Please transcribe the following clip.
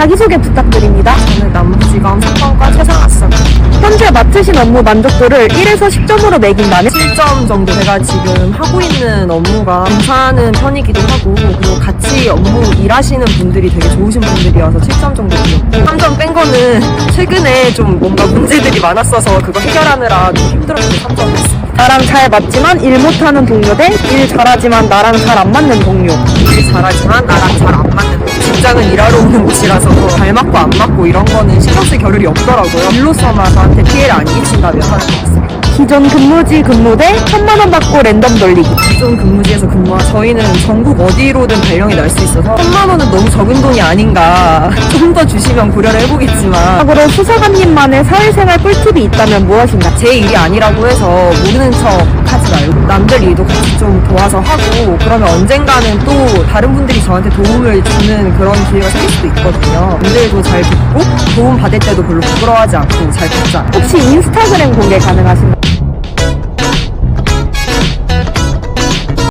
자기소개 부탁드립니다. 저는 남부지검 사건과 최상학습 현재 맡으신 업무 만족도를 1에서 10점으로 매긴다면 7점 정도 제가 지금 하고 있는 업무가 괜찮은 편이기도 하고 그리고 같이 업무 일하시는 분들이 되게 좋으신 분들이어서 7점 정도 드렸고 3점 뺀 거는 최근에 좀 뭔가 문제들이 많았어서 그거 해결하느라 좀 힘들어서 3점 했습니다. 나랑 잘 맞지만 일 못하는 동료 대 일 잘하지만 나랑 잘 안 맞는 동료. 일 잘하지만 나랑 잘 안 맞는 오는 곳이라서 잘 맞고 안 맞고 이런 거는 신경 쓸 겨를이 없더라고요. 일로서만 저한테 피해를 안 끼친다면 하는 것 같습니다. 기존 근무지 근무 대 3만 원 받고 랜덤 돌리기. 기존 근무지에서 근무하 저희는 전국 어디로든 발령이 날 수 있어서 3만 원은 너무 적은 돈이 아닌가 좀 더 주시면 고려를 해보겠지만 마지막으로 수사관님만의 사회생활 꿀팁이 있다면 무엇인가? 제 일이 아니라고 해서 모르는 척 하지 말고 남들 일도 같이 좀 도와서 하고 그러면 언젠가는 또 다른 분들이 저한테 도움을 주는 그런 기회가 생길 수도 있거든요 남들도 잘 듣고 도움 받을 때도 별로 부끄러워하지 않고 잘 듣자 혹시 인스타그램 공개 가능하신가요?